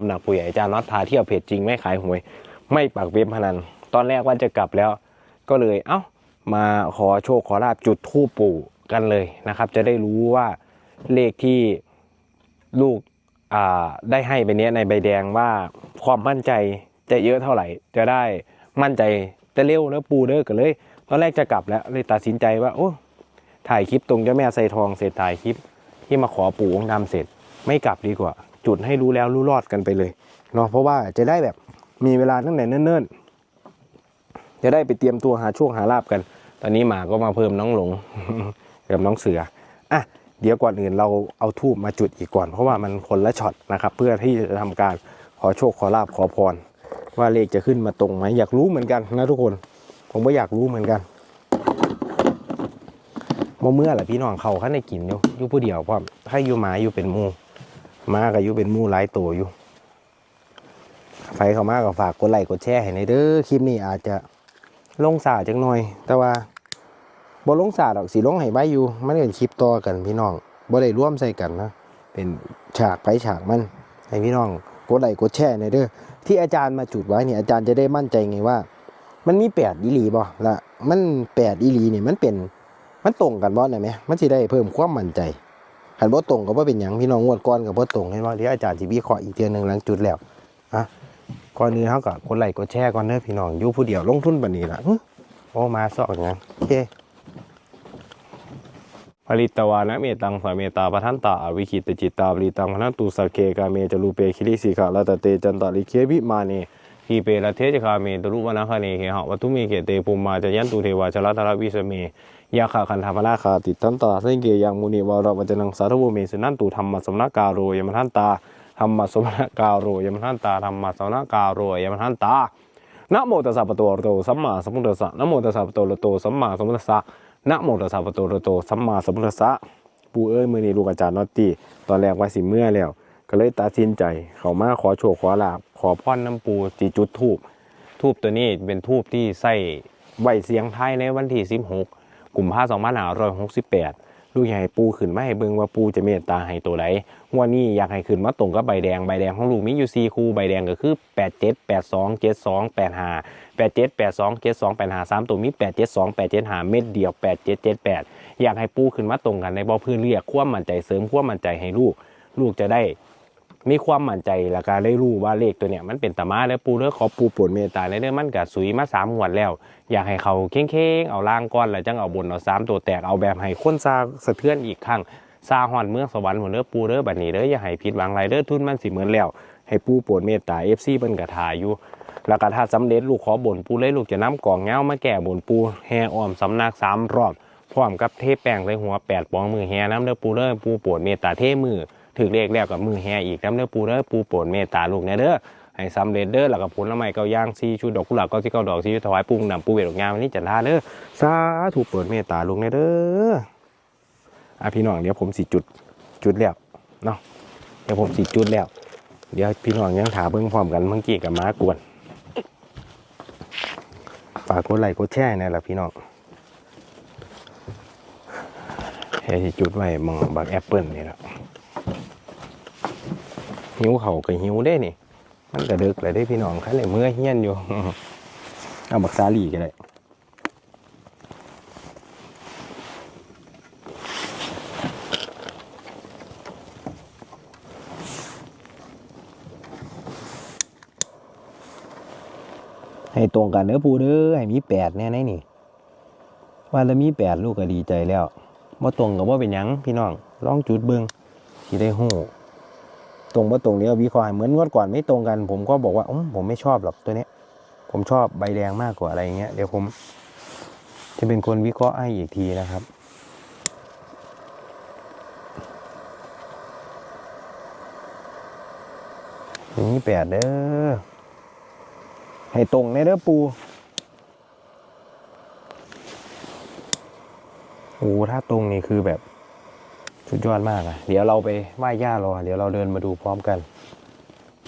ำหนักผู้ใหญ่อาจารย์น็อตพาเที่ยวเพจจริงไม่ขายหวย ไม่ปักเว็บพนัน ตอนแรกว่าจะกลับแล้ว ก็เลยเอ้ามาขอโชคขอลาบจุดทูปปู่กันเลยนะครับ จะได้รู้ว่าเลขที่ลูกได้ให้ไปเนี้ยในใบแดงว่าความมั่นใจจะเยอะเท่าไหร่ จะได้มั่นใจจะเร็วแล้วปูเด้อกันเลย ตอนแรกจะกลับแล้วเลยตัดสินใจว่าโอ้ถ่ายคลิปตรงเจ้าแม่ไซทองเสร็จถ่ายคลิปที่มาขอปู่องค์ดำเสร็จไม่กลับดีกว่า จุดให้รู้แล้วรู้รอดกันไปเลยเนาะเพราะว่าจะได้แบบมีเวลาตั้งแต่เนิ่นๆ จะได้ไปเตรียมตัวหาช่วงหาลาบกัน ตอนนี้หมาก็มาเพิ่มน้องหลงกับน้องเสืออะเดี๋ยวก่อนอื่นเราเอาทูบมาจุดอีกก่อน เพราะว่ามันคนละช็อตนะครับ เพื่อที่จะทำการขอโชคขอลาบขอพร ว่าเลขจะขึ้นมาตรงไหมอยากรู้เหมือนกันนะทุกคน ผมก็อยากรู้เหมือนกันบ่อเมื่อแหละพี่น้องเขาขั้นในกินอยู่อยู่ผู้เดียวพร้อมถ้อยู่หมาอยู่เป็นมู มาก็อยู่เป็นมูหลายตัวอยู่ใครเข้ามาก็ฝากกดไลค์กดแชร์ให้ในอยเด้อคลิปนี้อาจจะลงสาจังหน่อย แต่ว่าบ่ลงสาดอกสีลงให้ใบอยู่มันเป็นคลิปต่อกันพี่น้องบ่ได้ร่วมใส่กันนะเป็นฉากไปฉากมันให้พี่น้องกดไลค์กดแชร์ในอยเด้อที่อาจารย์มาจุดไว้เนี่ยอาจารย์จะได้มั่นใจไงว่า มันมีแปดอีหลีบ่ละมันแปดอีหลีเนี่ยมันเป็นมันตรงกันบ่ได้ไหมมันสิได้เพิ่มความมั่นใจ คันบ่ตรงก็บ่เป็นหยังพี่น้องงวดก่อนก็บ่ตรงเห็นบ่เดี๋ยวอาจารย์สิวิเคราะห์อีกเทื่อหนึงหลังจุดแล้วอะก่อนอื่นเฮาก็กดไลค์กดแชร์ก่อนเด้อพี่น้องอยู่ผู้เดียวลงทุนบัดนี้ล่ะโอ้มาซอกหยังโอเคผลิตวานะเมตังสาเมตาปทันตาอวิคิตจิตตาปริตังพนันตุสกเคกาเมจรูเปคิริสิกาลตเตจันตาลิเควิมาเนทีเปรเทจคาเมตุรุวนาคเนเหหะวัตุเมเกเตปุมมาจะยันตุเทวาชลทรวิสเม ยาขาคันธรรมนาคาติดตันตาเสงเกยังมุนีวาระวัจนังสาธุเมสุนันตุธรรมสมนากาโรยมทันตาธรรมสมนากาโรยมทันตาธรรมสมนากาโรยมทันตานะโมตัสสะปะโตอะระโตสัมมาสัมพุทธัสสะนะโมตัสสะปะโตอะระโตสัมมาสัมพุทธัสสะนะโมตัสสะปะโตอะระโตสัมมาสัมพุทธัสสะปู่เอ้ยมือนี้ลูกอาจารย์นอตตี้ตอนแรกว่าสิเมื่อแล้ว ก็เลยตัดสินใจ เขามาขอโชคขอลาบขอพรน้ำปูจีจุดทูบทูบตัวนี้เป็นทูบที่ใส่ไหวเสียงไทยในวันที่16ก กลุ่มผ้า2568ลูกอยากสิบแปดลูกให้ปูขึ้นมาให้เบิ่งว่าปูจะเมตตาให้ตัวใดงวันนี้อยากให้ขึ้นมาตรงกับใบแดงใบแดงของลูกมีอยู่4คู่ใบแดงก็คือ 87 82 72 85 87 82 72 85 3ตัวมี 872 875 เม็ดเดียว 8778 อยากให้ปูขึ้นมาตรงกันในบ่อพื้นเรียกความมั่นใจเสริมความมั่นใจให้ลูก ลูกจะได้ มีความมั่นใจและการได้รู้ว่าเลขตัวเนี้ยมันเป็นตามาแล้วปูเด้อขอปูปวดเมตตาในเด้องมันกัสุยมาสามงวดแล้ว อยากให้เขาเข่งๆเอาล่างก้อนแล้วจังเอาบนเอาสามตัวแตกเอาแบบให้คนซาสะเทือนอีกครั้งซาหอนเมืองสวรรค์หมดเด้อปูเด้อบัดนี้เด้ออย่าให้ผิดหวังไรเด้อทุนมันสิเหมือนแล้ว ให้ปูปวดเมตตา FC เพิ่นกระทาอยู่แล้วก็ถ้าสำเร็จลูกขอบนปูเลยลูกจะน้ำกล่องเงามาแก่บนปูแห่อ้อมสำนักสามรอบพร้อมกับเทแป้งใส่หัวแปดปองมือแห่น้ำเด้อปูเด้อปูปวดเมตตาเทมือ ถือเลขแล้วกับมือแห่อีกน้ำเด้อปูเด้อปูโปรดเมตตาลูกเนี่ยเด้อให้สำเรเด้อแล้วก็ผลไม้เก้าย่างซีชุดดอกกุหลาบเก็ที่เก้าดอกซีชุดถวายปูงนำปูเวดอกงามวันนี้จันทาเด้อสาธุโปรดเมตตาลูกเนี่ยเด้ออะพี่น้องเดี๋ยวผมสิจุดจุดแล้วเนาะเดี๋ยวผมสิจุดแล้ว เดี๋ยวพี่น้องยังถาเบิ่งพร้อมกันเมื่อกี้กับม้ากวนฝากกดไลค์กดแชร์นี่แหละพี่น้องเฮ้ยจุดไว้มองบักแอปเปิลนี่แหละ หิวเขาก็หิวได้นี่ มันก็ดึกเลยได้พี่น้องคันเลยเมื่อเฮียนอยู่ เอาบักซาลีก็ได้ให้ตรงกันเด้อปูเด้อให้มีแปดแน่ไหนนี่ ว่าแล้วมีแปดลูกก็ดีใจแล้วว่าตรงกับว่าเป็นยังพี่น้องลองจุดเบิงสิได้หู้ ตรงว่าตรงนี้วิเคราะห์เหมือนงวดก่อนไม่ตรงกัน ผมก็บอกว่าอผมไม่ชอบหรอกตัวเนี้ย ผมชอบใบแดงมากกว่าอะไรเงี้ยเดี๋ยวผม จะเป็นคนวิเคราะห์ให้อีกทีนะครับอย่างนี้แปดเด้อให้ตรงในเด้อปูโอ้ถ้าตรงนี่คือแบบ สุดยอดมากอะเดี๋ยวเราไปไหว้ย่ารอ เดี๋ยวเราเดินมาดูพร้อมกัน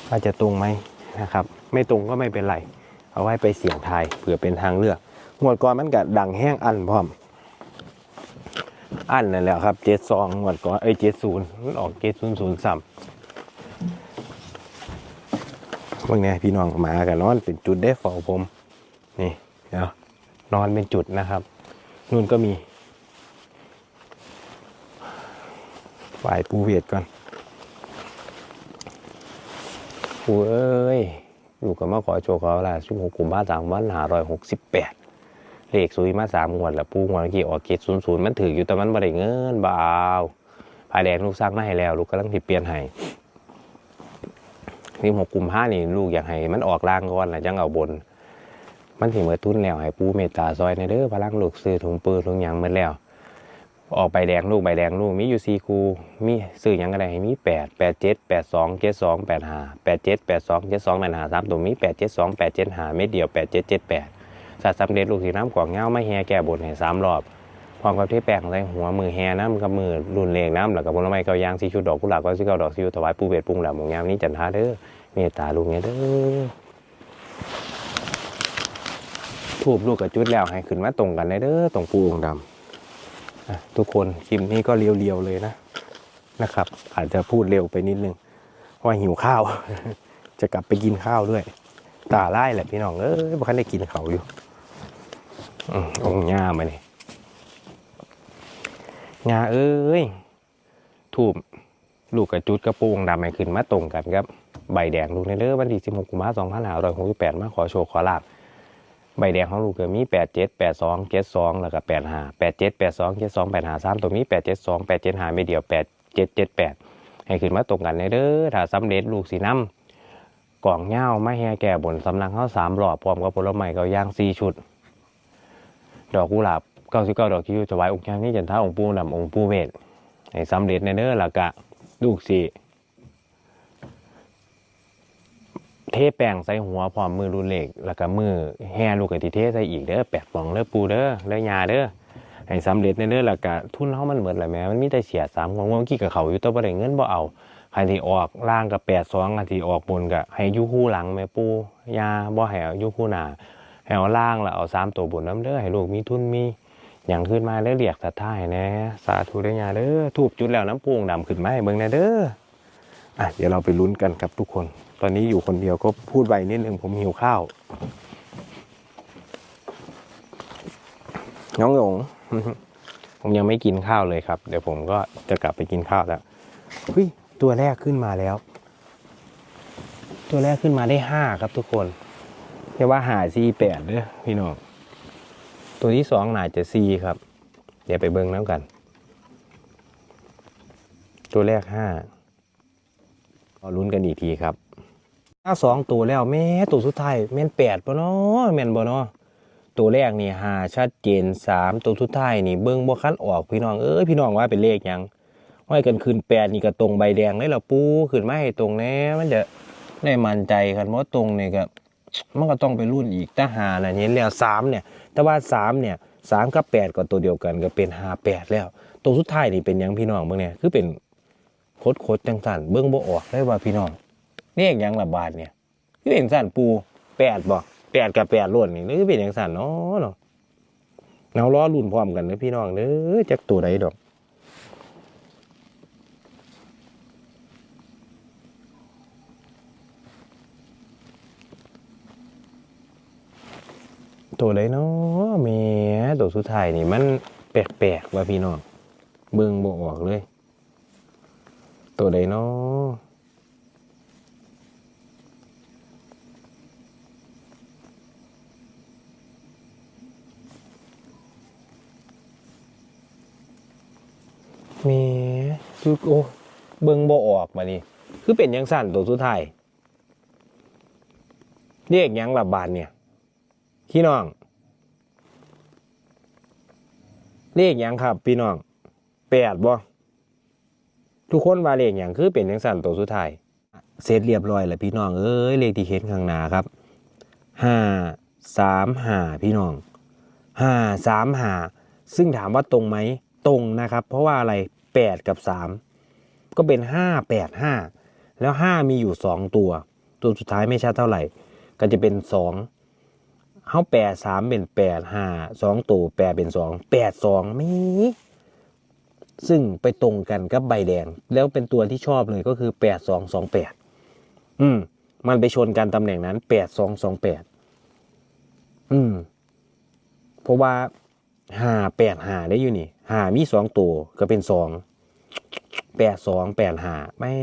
ว่าจะตรงไหมนะครับ ไม่ตรงก็ไม่เป็นไร เอาไว้ไปเสี่ยงทายเผื่อเป็นทางเลือกงวดก่อนมันก็ดังแห้งอันพร้อม อันนั่นแหละครับเจ็ดสองงวดก่อนเอ้ยเจ็ดศูนย์มันออกเจ็ดศูนย์ศูนย์สามเมื่อนี้พี่น้องหมากับนอนเป็นจุดได้ฝ้าผม นี่เดี๋ยวนอนเป็นจุดนะครับนู่นก็มี ไหวปูเวียดก่อนปูเอ้ย อยู่กับมาขอโชว์เขาละช่วงหกกลุ่มบ้านสามวันหารอยหกสิบแปดเลขซุยมาสามงวดล้วปูงวดเมื่อกี้ออกเกตศูนย์ศูนย์มันถืออยู่แต่มันบ่ได้เงินบ่เอาภายแดงลูกสร้างมาให้แล้ว ลูกกำลังผิดเปลี่ยนให้นี่หกกลุ่มห้านี่ลูกอยากให้มันออกล่างก่อนนะจังเอาบน มันถึงเมื่อทุนแล้วให้ปูเมตตาซอยในเด้อพลังลูกซื้อถุงปืนถุงยังหมดแล้ว ออกใบแดงลูกใบแดงลูกมีอยู่สี่คูมีซื้อยังก็ได้มีแปดแปดเจ็ดแปดสองเจ็ดสองแปดห้าแปดเจ็ดแปดสองเจ็ดสองแปดห้าสามตัวมีแปดเจ็ดสองแปดเจ็ดห้าเม็ดเดียวแปดเจ็ดเจ็ดแปดสัตว์สำเร็จลูกสีน้ำกวางเงาไม่แห่แก่บนให้สามรอบพร้อมกับที่แปลงใส่หัวมือแห่น้ำกับมือรุนเลงน้ำแล้วกับผลไม้เกายางสีชุดดอกกุหลาบก็สีเกาดอกสีถวายปูเวทปุงแหลมหมงามนี้จันทาเด้อเมตตาลูกเนี่ยเด้อทูบลูกกับจุดแล้วให้ขึ้นมาตรงกันเลยเด้อตรงปูองดำ ทุกคนคลิปนี้ก็เรียวๆเลยนะนะครับ อาจจะพูดเร็วไปนิดนึงเพราะว่าหิวข้าว จะกลับไปกินข้าวด้วยตาไล่แหละพี่น้องเอ้ยบ่คันได้กินเขาอยู่องค์ย่ามาเนี่ยย่าเอ้ยทูบลูกกับจุดกระปูงดำให้ขึ้นมาตรงกันครับ ใบแดงลูกในเด้อวันที่16กุมภาพันธ์2568มาขอโชคขอลาบ ใบแดงของลูกก็มีแปดเจ็ดแปดสองเจ็ดสองแล้วก็แปดห้าแปดเจ็ดแปดสองเจ็ดสองแปดห้าสามตัวมีแปดเจ็ดสองแปดเจ็ดห้าไม่เดียวแปดเจ็ดเจ็ดแปดให้ขึ้นมาตรงกันในเด้อถ้าสำเร็จลูกสีน้ำกล่องเง่าไม่แห่แก่บนสำนักเข้าสามหลอดพร้อมกับผลไม้เกาย่างสี่ชุด ดอกกุหลาบเก้าสิบเก้าดอกที่อยู่ถวายองค์ชานี่จันทาองค์ปู่ดำองค์ปู่เวทให้สำเร็จในเด้อล้วก็ลูกสี่ เทแป้งใส่หัวพร้อมมือรุนเหล็กแล้วก็มือแห่ลูกกะทิเทใส่อีกเด้อแปดปองเด้อปูเด้อเด้อยาเด้อให้สำเร็จในเด้อแล้วก็ทุนเฮามันเหมือนแหละแม่มันมีแต่เสียสามของเมื่อกี้กับเขาอยู่แตัวบ่ได้เงินบ่เอาใครที่ออกล่างกับแปดสองอันที่ออกบนก็ให้ยู่คู่หลังแม่ปูยาบ่ให้ยู่คู่หน้าให้เอาล่างแล้วเอาสามตัวบนน้ำเด้อให้ลูกมีทุนมีอย่างขึ้นมาเด้อเรียกศรัทธาให้แน่สาธุเด้อยาเด้อทูบจุดแล้วน้ำปูงดำขึ้นมาให้เบิ่งแน่เด้อ อะเดี๋ยวเราไปลุ้นกันครับทุกคน ตอนนี้อยู่คนเดียวก็พูดไปนิดนึงผมหิวข้าว น้องหยงผมยังไม่กินข้าวเลยครับ เดี๋ยวผมก็จะกลับไปกินข้าวแล้วเฮ้ยตัวแรกขึ้นมาแล้ว ตัวแรกขึ้นมาได้ห้าครับทุกคนเรียกว่าหาซีแปดเด้อพี่น้องตัวที่สองน่าจะซีครับ เดี๋ยวไปเบิ้งน้ำกัน ตัวแรกห้า รอลุ้นกันอีกทีครับถ้าสองตัวแล้วแม่ตัวสุดท้ายแม่นแปดปะเนาะแม่นบ่เนาะตัวแรกนี่หาชัดเจนสามตัวสุดท้ายนี่เบิ้งบ่คันออกพี่น้องเอ้ยพี่น้องว่าเป็นเลขยังห้อยกันคืนแปดนี่ก็ตรงใบแดงเลยล่ะปูขึ้นมาให้ตรงแน่มันจะได้มั่นใจกันว่าตรงนี่ก็มันก็ต้องไปรุ่นอีกถ้าหาน่ะเห็นแล้วสามเนี่ย แต่ว่าสามเนี่ยสามกับแปดก็ตัวเดียวกันก็เป็นหาแปดแล้ว ตัวสุดท้ายนี่เป็นยังพี่น้องเบิ่งเนี่ยคือเป็น คตรโคตรจังสันเบิ้งบ่ออกเลยว่าพี่น้องนี่อย่างยังละบาทเนี่ยคือเป็นสันปูแปดบ่แปดกับแปดล้วนนี่หรือเป็นอย่างสันเนาะเนาะเอาล้อรุ่นพร้อมกันเด้อพี่น้องเด้อจักตัวใดดอกตัวใดเนาะแหม่ตัวสุดท้ายนี่มันแปลกๆว่าพี่น้องเบิ่งบ่ออกเลย ตัวใดเนาะแมีคือโอ้เบิ่งบ่ออกมานี่คือเป็นยังสั่นตัวสุดท้ายเรียกยังหละบบาทเนี่ยพี่น้องเรียกยังครับ พี่น้องแปดบ่ ทุกคนว่าเลขหยังคือเป็นหยังสั่นตัวสุดท้ายเสร็จเรียบร้อยแล้วพี่น้องเอ้ยเลขที่เห็นข้างหน้าครับห้าสามห้าพี่น้องห้าสามห้าซึ่งถามว่าตรงไหมตรงนะครับ เพราะว่าอะไร8กับ3ก็เป็น5 8 5แปดห้าแล้ว5มีอยู่2ตัว ตัวสุดท้ายไม่ชัดเท่าไหร่ ก็จะเป็น2เขาแปดสามเป็นแปดห้าสองตัวแปดเป็นสองแปดสองมี ซึ่งไปตรงกันกับใบแดง แล้วเป็นตัวที่ชอบเลยก็คือแปดสองสองแปดอืม มันไปชนกันตำแหน่งนั้นแปดสองสองแปดอืม เพราะว่าหาแปดหาได้อยู่นี่หามีสองตัวก็เป็นสองแปดสองแปดหาแม่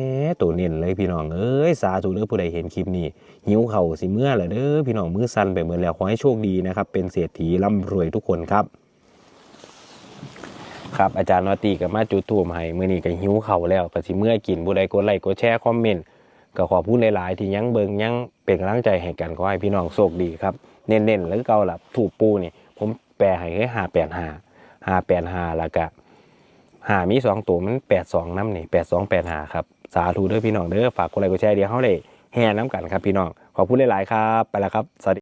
ตัวเน้นเลยพี่น้องเอ้ยสาธุเด้อผู้ใดเห็นคลิปนี้ หิวเข่าสิเมื่อแหละเด้อพี่น้องมือสั่นไปเหมือนแล้วขอให้โชคดีนะครับ เป็นเศรษฐีร่ำรวยทุกคนครับ ครับอาจารย์นอตีกับมาจุดทูมให้มื้อนี้ก็หิวเข่าแล้วก็สิเมื่อกินผู้ใดกดไลค์กดแชร์คอมเมนต์ก็ขอพูดหลายๆ ที่ยังเบิงยังเป็นกำลังใจให้กันขอให้พี่น้องโชคดีครับ เน้นๆแล้วเก่าล่ะถูกปูนี่ ผมแปลให้ให้หาแปดหาหาแปดหาแล้วก็หามีสองตัวมันแปดสองน้ำนี่แปดสองแปดหาครับ สาธุเด้อพี่น้องเด้อฝากกดไลค์กดแชร์เดียวเขาเลยแห่น้ำกันครับพี่น้องขอพูดหลายๆครับ ไปแล้วครับสวัสดี